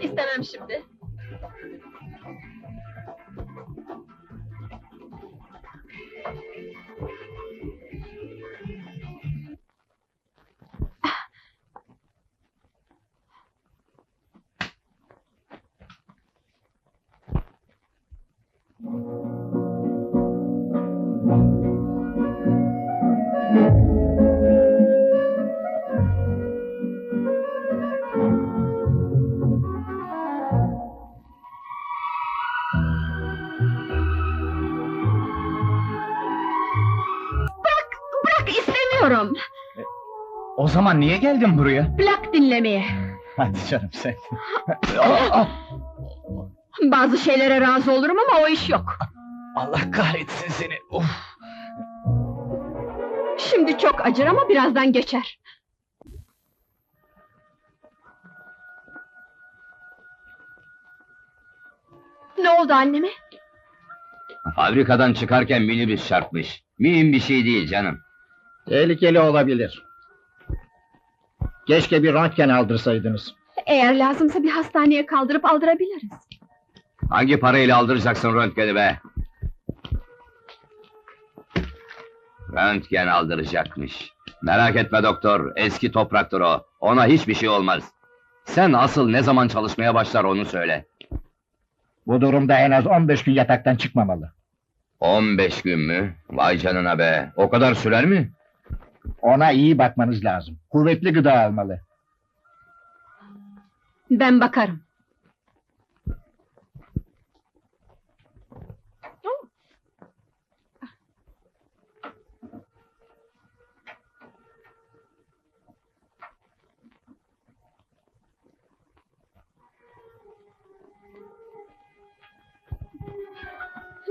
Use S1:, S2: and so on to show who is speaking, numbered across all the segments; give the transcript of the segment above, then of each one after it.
S1: istemem şimdi. Bırak istemiyorum.
S2: O zaman niye geldin buraya?
S1: Plak dinlemeye.
S2: Hadi canım sen.
S1: Bazı şeylere razı olurum ama o iş yok.
S2: Allah kahretsin seni. Of.
S1: Şimdi çok acır ama birazdan geçer. Ne oldu anneme?
S3: Fabrikadan çıkarken minibüs çarpmış. Mühim bir şey değil canım.
S4: Tehlikeli olabilir. Keşke bir röntgen aldırsaydınız.
S1: Eğer lazımsa bir hastaneye kaldırıp aldırabiliriz.
S3: Hangi parayla aldıracaksın röntgeni be? Röntgen aldıracakmış. Merak etme doktor, eski topraktır o. Ona hiçbir şey olmaz. Sen asıl ne zaman çalışmaya başlar onu söyle.
S4: Bu durumda en az 15 gün yataktan çıkmamalı.
S3: 15 gün mü? Vay canına be, o kadar sürer mi?
S4: Ona iyi bakmanız lazım. Kuvvetli gıda almalı.
S1: Ben bakarım.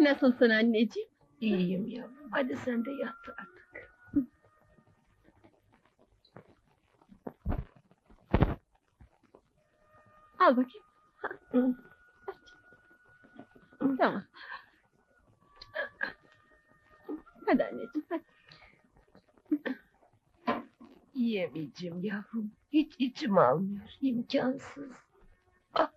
S1: Nasılsın anneciğim?
S5: İyiyim yavrum. Hadi sen de yat artık.
S1: Al bakayım. Tamam. Hadi anneciğim hadi.
S5: Yiyemeyeceğim yavrum. Hiç içim almıyor. İmkansız. Ah.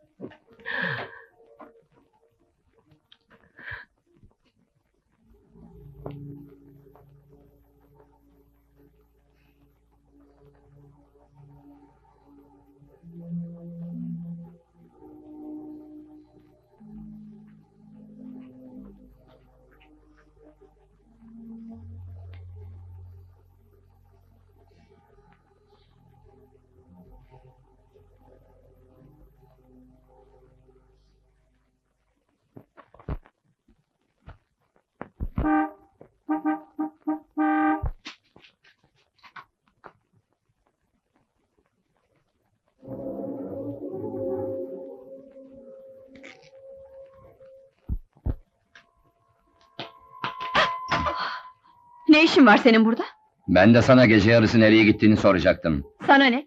S1: Ne işin var senin burada?
S3: Ben de sana gece yarısı nereye gittiğini soracaktım.
S1: Sana ne?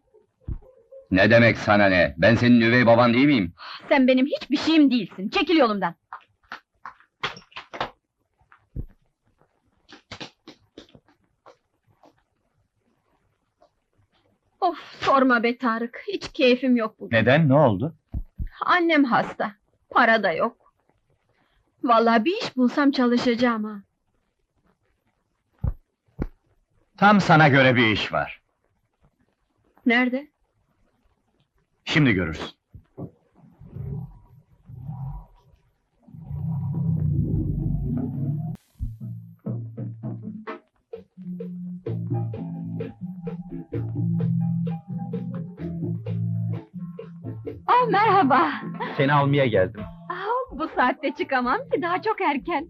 S3: Ne demek sana ne? Ben senin üvey baban değil miyim?
S1: Sen benim hiçbir şeyim değilsin. Çekil yolumdan. Of sorma be Tarık. Hiç keyfim yok bugün.
S2: Neden? Ne oldu?
S1: Annem hasta. Para da yok. Vallahi bir iş bulsam çalışacağım ha.
S2: Tam sana göre bir iş var.
S1: Nerede?
S2: Şimdi görürsün.
S1: Oh merhaba.
S4: Seni almaya geldim.
S1: Ah, bu saatte çıkamam ki daha çok erken.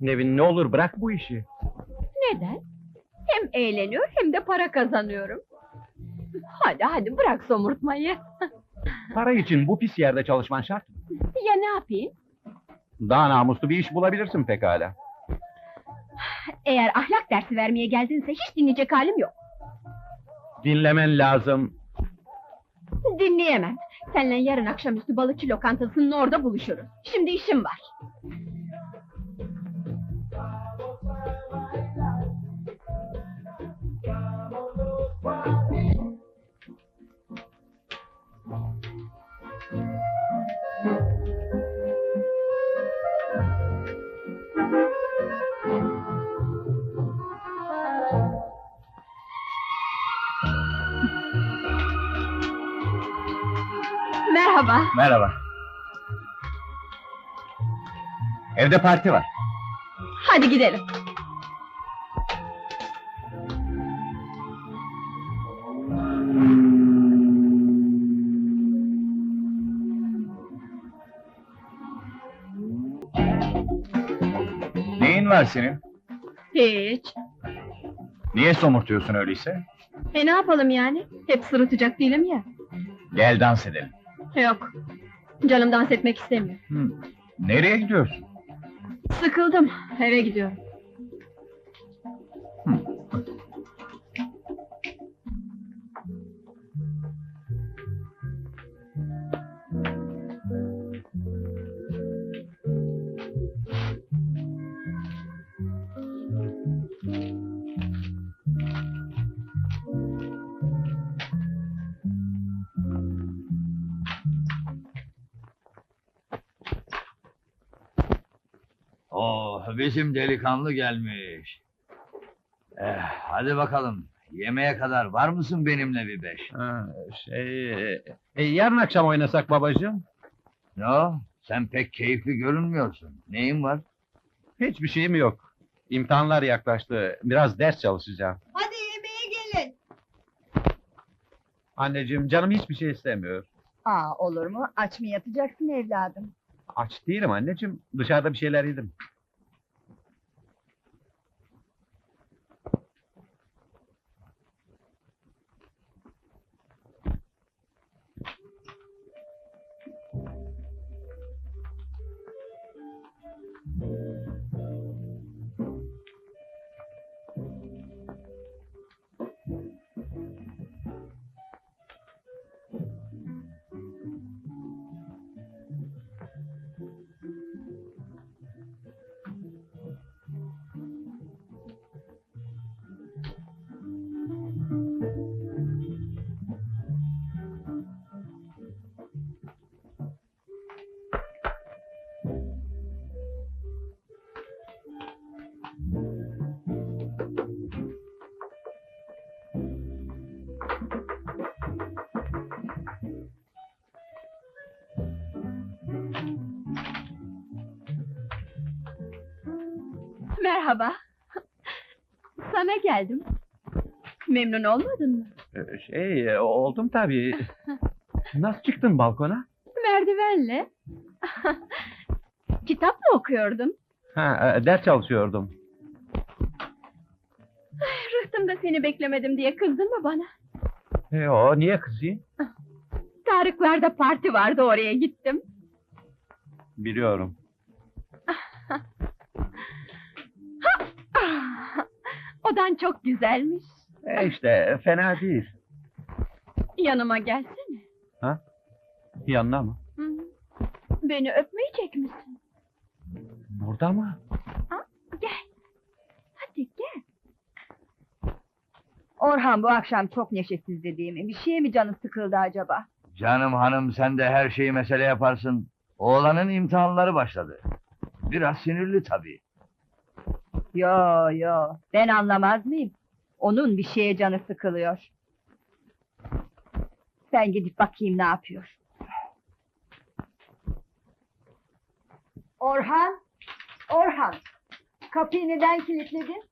S4: Nevin ne olur bırak bu işi.
S1: Neden? Hem eğleniyor hem de para kazanıyorum. Hadi hadi bırak somurtmayı.
S4: Para için bu pis yerde çalışman şart.
S1: Ya ne yapayım?
S4: Daha namuslu bir iş bulabilirsin pekala.
S1: Eğer ahlak dersi vermeye geldinse hiç dinleyecek halim yok.
S4: Dinlemen lazım.
S1: Dinleyemem. Seninle yarın akşamüstü balıkçı lokantasının orada buluşuruz. Şimdi işim var. Merhaba.
S2: Merhaba. Evde parti var.
S1: Hadi gidelim.
S2: Neyin var senin?
S1: Hiç.
S2: Niye somurtuyorsun öyleyse?
S1: E ne yapalım yani? Hep sırıtacak değilim ya.
S2: Gel dans edelim.
S1: Yok. Canım dans etmek istemiyor.
S2: Hı. Nereye gidiyorsun?
S1: Sıkıldım. Eve gidiyorum.
S3: Oh, bizim delikanlı gelmiş. Eh, hadi bakalım. Yemeğe kadar var mısın benimle bir beş?
S4: Ha, şey, e, yarın akşam oynasak babacığım.
S3: Ne o? Sen pek keyifli görünmüyorsun. Neyin var?
S4: Hiçbir şeyim yok. İmtihanlar yaklaştı. Biraz ders çalışacağım.
S1: Hadi yemeğe gelin.
S4: Anneciğim canım hiçbir şey istemiyor.
S1: Aa olur mu? Aç mı yatacaksın evladım?
S4: Aç değilim anneciğim. Dışarıda bir şeyler yedim.
S1: Merhaba. Sana geldim. Memnun olmadın mı?
S4: Ee, Şey, e, oldum tabii. Nasıl çıktın balkona?
S1: Merdivenle. Kitap mı okuyordum?
S4: Ha, e, ders çalışıyordum.
S1: Rıhtımda seni beklemedim diye kızdın mı bana?
S4: Yo, niye kızayım?
S1: Tarıklar'da parti vardı oraya gittim.
S4: Biliyorum.
S1: Odan çok güzelmiş.
S4: E işte, fena değil.
S1: Yanıma gelsene.
S4: Yanına mı?
S1: Hı. Beni öpmeyecek misin?
S4: Burada mı?
S1: Gel. Hadi gel.
S6: Orhan bu akşam çok neşesizdi değil mi? Bir şeye mi canı sıkıldı acaba?
S3: Canım hanım sen de her şeyi mesele yaparsın. Oğlanın imtihanları başladı. Biraz sinirli tabii.
S6: Yo yo ben anlamaz mıyım? Onun bir şeye canı sıkılıyor. Sen gidip bakayım ne yapıyor. Orhan! Orhan! Kapıyı neden kilitledin?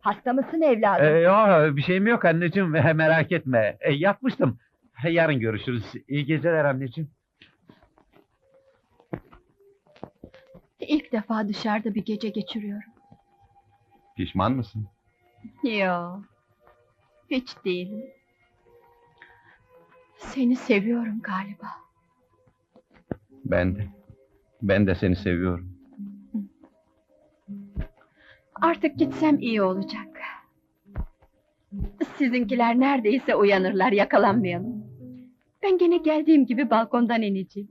S6: Hasta mısın evladım?
S4: E, yo, bir şeyim yok anneciğim, merak etme. E, yatmıştım. Yarın görüşürüz. İyi geceler anneciğim.
S1: İlk defa dışarıda bir gece geçiriyorum.
S4: Pişman mısın?
S1: Yo. Hiç değilim. Seni seviyorum galiba.
S4: Ben de. Ben de seni seviyorum.
S1: Artık gitsem iyi olacak. Sizinkiler neredeyse uyanırlar, yakalanmayalım. Ben gene geldiğim gibi balkondan ineceğim.